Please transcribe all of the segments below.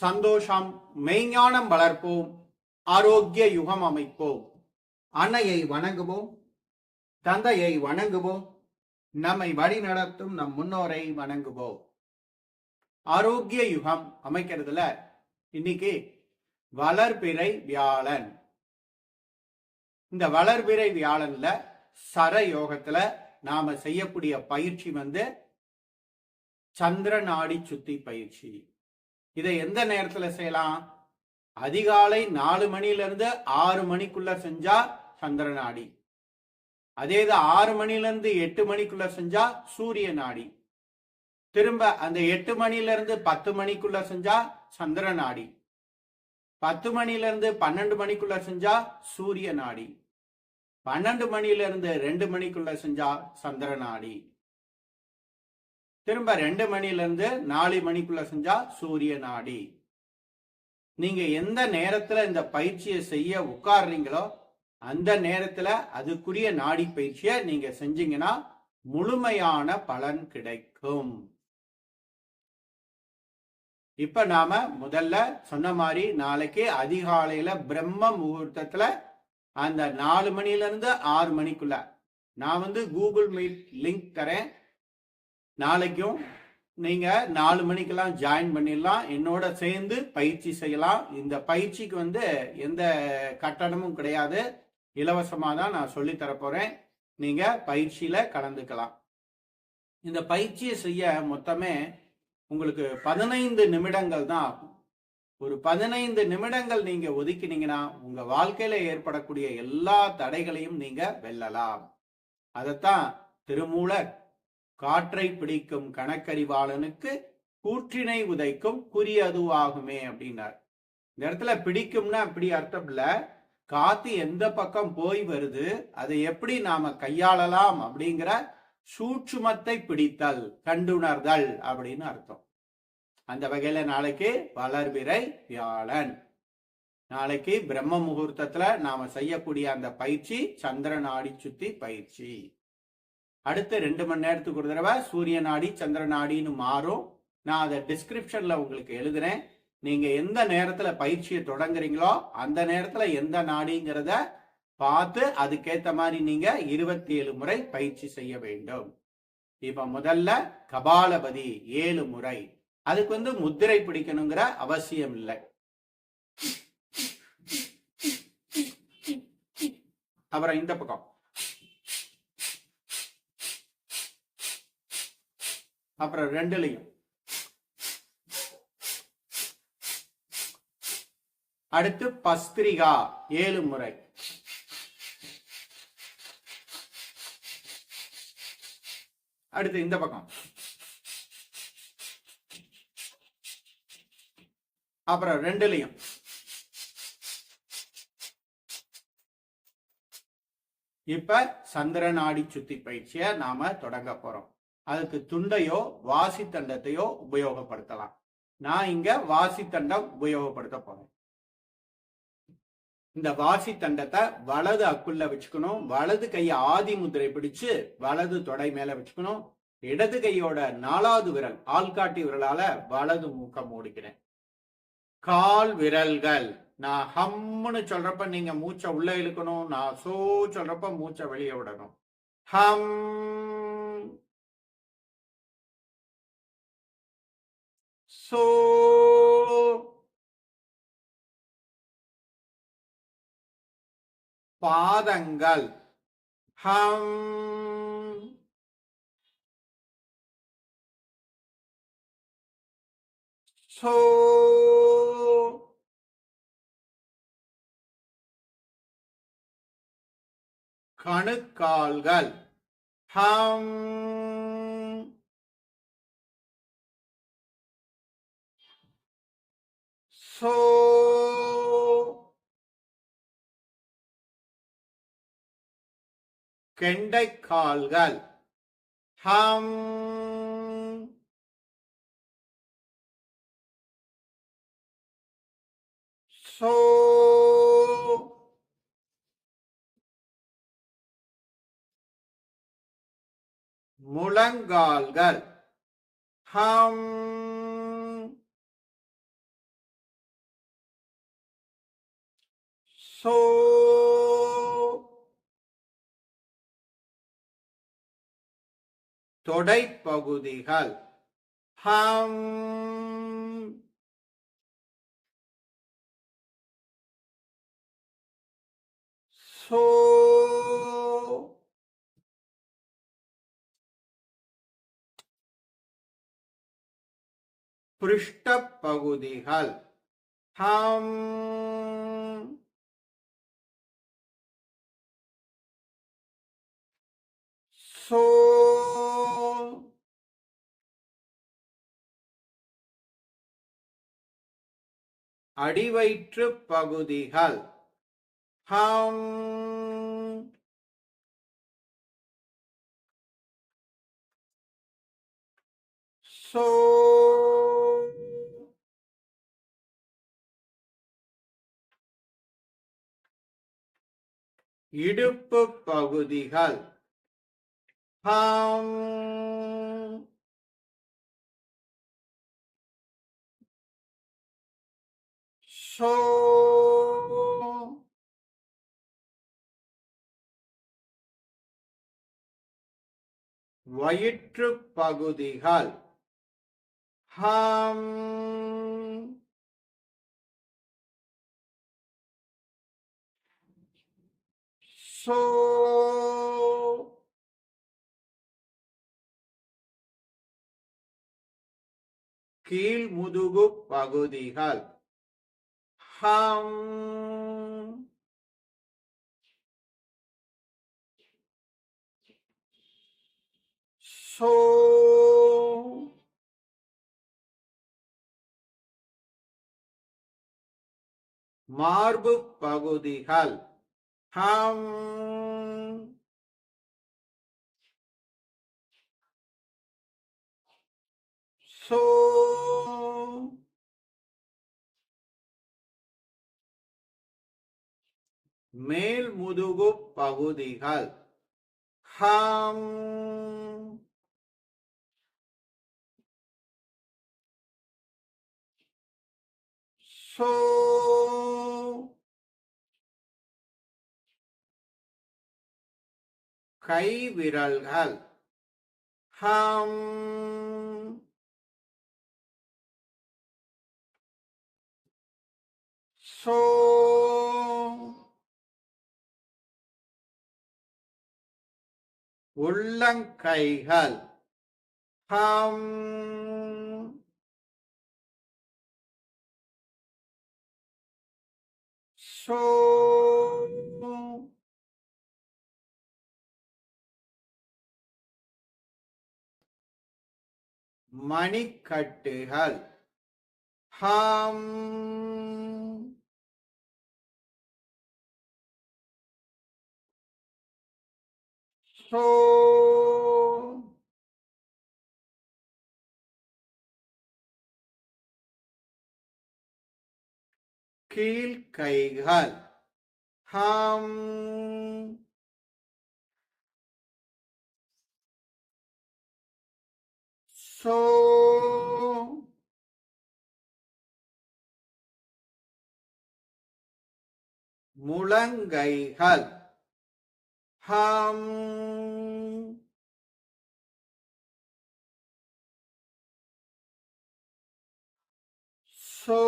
சந்தோஷம் மெய்ஞானம் வளர்ப்போம் ஆரோக்கிய யுகம் அமைப்போம். அன்னையை வணங்குவோம் தந்தையை வணங்குவோம் நம்மை வழி நடத்தும் நம் முன்னோரை வணங்குவோம். ஆரோக்கிய யுகம் அமைக்கிறதுல இன்னைக்கு வளர்பிறை வியாழன். இந்த வளர்பிறை வியாழன்ல சர யோகத்துல நாம செய்யக்கூடிய பயிற்சி வந்து சந்திர நாடி சுத்தி பயிற்சி. இதை எந்த நேரத்துல செய்யலாம்? அதிகாலை நாலு மணில இருந்து ஆறு மணிக்குள்ள செஞ்சா சந்திர நாடி அதே இது ஆறு மணில இருந்து எட்டு மணிக்குள்ள செஞ்சா சூரிய நாடி திரும்ப அந்த எட்டு மணில இருந்து பத்து மணிக்குள்ள செஞ்சா சந்திர நாடி பத்து மணில இருந்து பன்னெண்டு மணிக்குள்ள செஞ்சா சூரிய நாடி பன்னெண்டு மணில இருந்து ரெண்டு மணிக்குள்ள செஞ்சா சந்திர நாடி திரும்ப ரெண்டு மணிலேருந்து நாலு மணிக்குள்ள செஞ்சா சூரிய நாடி. நீங்க எந்த நேரத்துல இந்த பயிற்சியை செய்ய உட்கார்றீங்களோ அந்த நேரத்துல அதுக்குரிய நாடி பயிற்சியை நீங்க செஞ்சீங்கன்னா முழுமையான பலன் கிடைக்கும். இப்ப நாம முதல்ல சொன்ன மாதிரி நாளைக்கு அதிகாலையில பிரம்ம முகூர்த்தத்துல அந்த நாலு மணில இருந்து ஆறு மணிக்குள்ள நான் வந்து கூகுள் மீட் லிங்க் தரேன். நாளைக்கும் நீங்க நாலு மணிக்கெல்லாம் ஜாயின் பண்ணிடலாம். என்னோட சேர்ந்து பயிற்சி செய்யலாம். இந்த பயிற்சிக்கு வந்து எந்த கட்டணமும் கிடையாது. இலவசமாக தான் நான் சொல்லி தரப்போறேன் நீங்க பயிற்சியில கலந்துக்கலாம். இந்த பயிற்சியை செய்ய மொத்தமே உங்களுக்கு பதினைந்து நிமிடங்கள் தான் ஆகும். ஒரு பதினைந்து நிமிடங்கள் நீங்க ஒதுக்கினீங்கன்னா உங்க வாழ்க்கையில ஏற்படக்கூடிய எல்லா தடைகளையும் நீங்க வெல்லலாம். அதைத்தான் திருமூலர் காற்றை பிடிக்கும் கணக்கறிவாளனுக்கு கூற்றினை உதைக்கும் குறி அதுவாகுமே அப்படின்னார். இந்த இடத்துல பிடிக்கும்னா அப்படி அர்த்தம் இல்ல. காத்து எந்த பக்கம் போய் வருது அதை எப்படி நாம கையாளலாம் அப்படிங்கிற சூட்சுமத்தை பிடித்தல் கண்டுணர்தல் அப்படின்னு அர்த்தம். அந்த வகையில நாளைக்கு வளர்பிறை வியாழன். நாளைக்கு பிரம்ம முகூர்த்தத்துல நாம செய்யக்கூடிய அந்த பயிற்சி சந்திர நாடி சுத்தி பயிற்சி. அடுத்து ரெண்டு மணி நேரத்துக்கு ஒரு தடவை சூரிய நாடி சந்திர நாடின்னு மாறும். நான் அதை டிஸ்கிரிப்ஷன்ல உங்களுக்கு எழுதுறேன். நீங்க எந்த நேரத்துல பயிற்சியை தொடங்குறீங்களோ அந்த நேரத்துல எந்த நாடிங்கிறத பார்த்து அதுக்கேத்த மாதிரி நீங்க இருபத்தி ஏழு முறை பயிற்சி செய்ய வேண்டும். இப்ப முதல்ல கபாலபதி ஏழு முறை. அதுக்கு வந்து முத்திரை பிடிக்கணுங்கிற அவசியம் இல்லை. அப்புறம் இந்த பக்கம். அப்புறம் ரெண்டுலையும். அடுத்து பஸ்திரிகா ஏழு முறை. அடுத்து இந்த பக்கம். அப்புறம் ரெண்டுலையும். இப்ப சந்திர நாடி சுத்தி பயிற்சியை நாம தொடங்க போறோம். அதுக்கு துண்டையோ வாசித்தண்டத்தையோ உபயோகப்படுத்தலாம். நான் இங்க வாசித்தண்டம் உபயோகப்படுத்த போறேன். இந்த வாசி தண்டத்தை வலது அக்குள்ள வச்சுக்கணும். வலது கையை ஆதி முதிரை பிடிச்சு வலது தொடை மேல வச்சுக்கணும். இடது கையோட நாலாவது விரல் ஆள்காட்டி விரலால வலது மூக்க மூடிக்கிறேன். கால் விரல்கள். நான் ஹம்னு சொல்றப்ப நீங்க மூச்சை உள்ள இழுக்கணும். நான் சோ சொல்றப்ப மூச்சை வெளியே விடணும். ஹம். So பாதங்கள். ஹம். சோ கணுக்கால்கள். ஹம். கெண்டைக்கால்கள் ஹம். சோ முழங்கால்கள். ஹம். சோ தொடைப்பகுதிகள் ஹம். சோ. பிருஷ்டப்பகுதிகள் ஹம். Soul. அடிவயிற்று பகுதிகள். ஹம். சோ இடுப்பு பகுதிகள். ஹம் so. வயிற்று பகுதிகள். ஹம். சோ. கீழ் முதுகு பகுதிகள் ஹம் சோ மார்பு பகுதிகள் ஹம் சோ மேல் முதுகு பகுதிகள். ஹம். சோ. கை விரல்கள் ஹம். உள்ளங்கைகள். ஹம். சோ. மணிக்கட்டுகள். ஹம். சோ கீழ்கைகள் ஹம். சோ முழங்கைகள். ஹம் சோ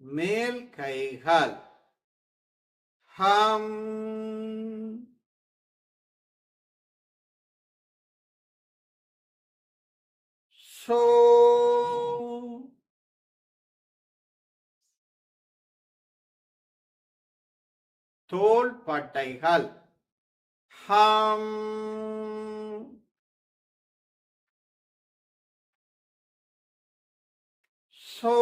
மேல் கைகள் ஹம் சோ தோள்பட்டைகள் ஹம். சோ.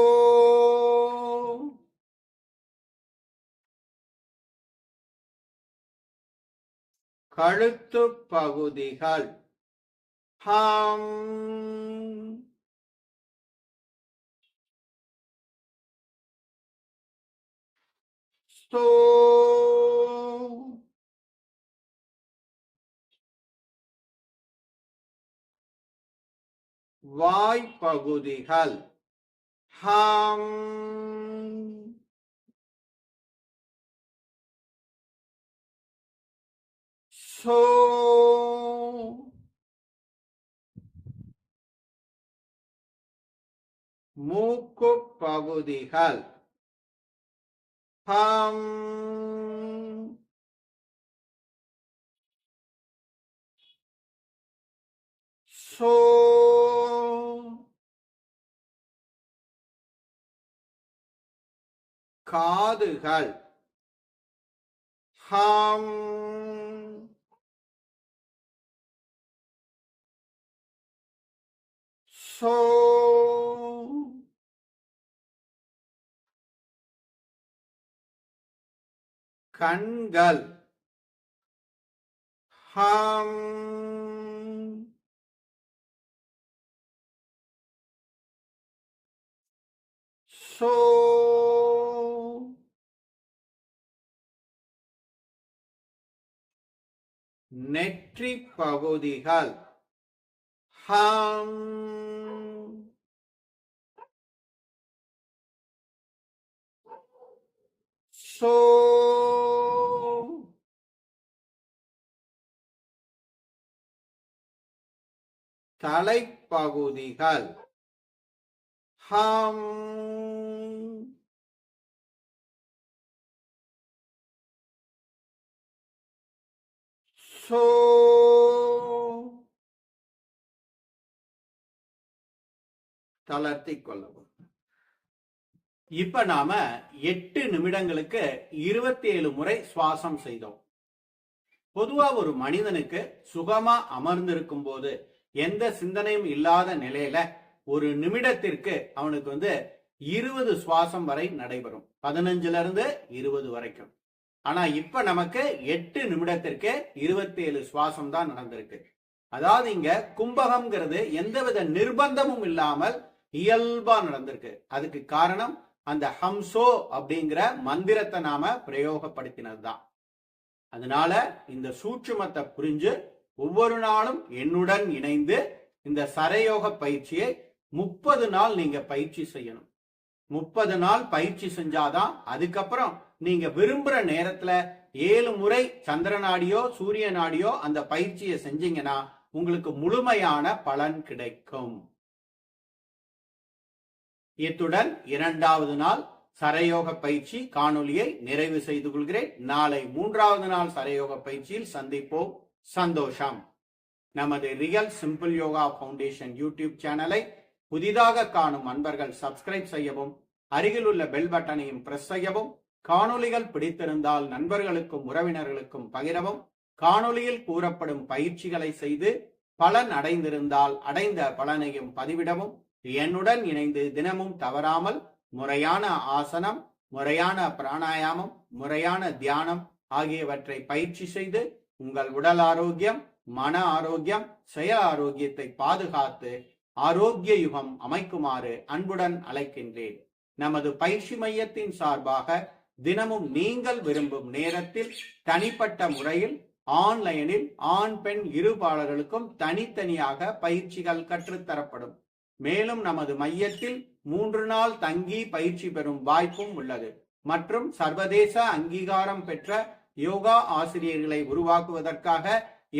கழுத்து பகுதிகள். ஹம். சோ வாய்ப்பகுதிகள் ஹம் சோ மூக்கு பகுதிகள் ஹம் சோ காதுகள் ஹம் சோ கண்கள். ஹம். சோ. நெற்றி பகுதிகள். ஹம். தலைப்பகுதிகள். ஹம். சோ. தளர்த்திக் கொள்ளவும். இப்ப நாம எட்டு நிமிடங்களுக்கு இருபத்தி ஏழு முறை சுவாசம் செய்தோம். பொதுவா ஒரு மனிதனுக்கு சுகமா அமர்ந்திருக்கும் போது எந்த சிந்தனையும் இல்லாத நிலையில ஒரு நிமிடத்திற்கு அவனுக்கு வந்து இருபது சுவாசம் வரை நடைபெறும். பதினஞ்சுல இருந்து இருபது வரைக்கும். ஆனா இப்ப நமக்கு எட்டு நிமிடத்திற்கு இருபத்தி ஏழு சுவாசம் தான் நடந்திருக்கு. அதாவது இங்க கும்பகம்ங்கிறது எந்தவித நிர்பந்தமும் இல்லாமல் இயல்பா நடந்திருக்கு. அதுக்கு காரணம் அந்த ஹம்சோ அப்படிங்கிற மந்திரத்தை நாம பிரயோகப்படுத்தினது தான் அதனால இந்த சூட்சுமத்தை புரிஞ்சு ஒவ்வொரு நாளும் என்னுடன் இணைந்து இந்த சரயோக பயிற்சியை முப்பது நாள் நீங்க பயிற்சி செய்யணும். முப்பது நாள் பயிற்சி செஞ்சாதான் அதுக்கப்புறம் நீங்க விரும்புற நேரத்துல ஏழு முறை சந்திர நாடியோ சூரிய நாடியோ அந்த பயிற்சியை செஞ்சீங்கன்னா உங்களுக்கு முழுமையான பலன் கிடைக்கும். இத்துடன் இரண்டாவது நாள் சரயோக பயிற்சி காணொலியை நிறைவு செய்து கொள்கிறேன். நாளை மூன்றாவது நாள் சரயோக பயிற்சியில் சந்திப்போம். சந்தோஷம். நமது real simple yoga foundation YouTube சேனலை புதிதாக காணும் அன்பர்கள் சப்ஸ்கிரைப் செய்யவும் அருகில் உள்ள பெல் பட்டனையும் பிரஸ் செய்யவும் காணொலிகள் பிடித்திருந்தால் நண்பர்களுக்கும் உறவினர்களுக்கும் பகிரவும் காணொலியில் கூறப்படும் பயிற்சிகளை செய்து பலன் அடைந்திருந்தால் அடைந்த பலனையும் பதிவிடவும் என்னுடன் இணைந்து தினமும் தவறாமல் முறையான ஆசனம் முறையான பிராணாயாமம் முறையான தியானம் ஆகியவற்றை பயிற்சி செய்து உங்கள் உடல் ஆரோக்கியம் மன ஆரோக்கியம் சுய ஆரோக்கியத்தை பாதுகாத்து ஆரோக்கிய யுகம் அமைக்குமாறு அன்புடன் அழைக்கின்றேன். நமது பயிற்சி மையத்தின் சார்பாக தினமும் நீங்கள் விரும்பும் நேரத்தில் தனிப்பட்ட முறையில் ஆன்லைனில் ஆண் பெண் இருபாளர்களுக்கும் தனித்தனியாக பயிற்சிகள் கற்றுத்தரப்படும். மேலும் நமது மையத்தில் மூன்று நாள் தங்கி பயிற்சி பெறும் வாய்ப்பும் உள்ளது. மற்றும் சர்வதேச அங்கீகாரம் பெற்ற யோகா ஆசிரியர்களை உருவாக்குவதற்காக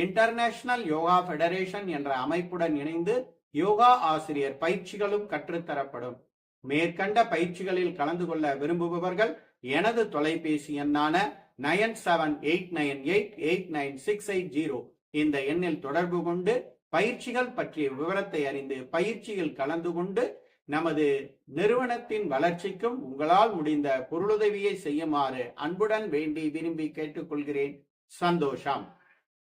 இன்டர்நேஷனல் யோகா ஃபெடரேஷன் என்ற அமைப்புடன் இணைந்து யோகா ஆசிரியர் பயிற்சிகளும் கற்றுத்தரப்படும். மேற்கண்ட பயிற்சிகளில் கலந்து கொள்ள விரும்புபவர்கள் எனது தொலைபேசி எண்ணான nine seven eight nine eight eight nine six eight zero. இந்த எண்ணில் தொடர்பு கொண்டு பயிற்சிகள் பற்றிய விவரத்தை அறிந்து பயிற்சியில் கலந்து கொண்டு நமது நிறுவனத்தின் வளர்ச்சிக்கும் உங்களால் முடிந்த பொருளுதவியை செய்யுமாறு அன்புடன் வேண்டி விரும்பி கேட்டுக்கொள்கிறேன். சந்தோஷம்.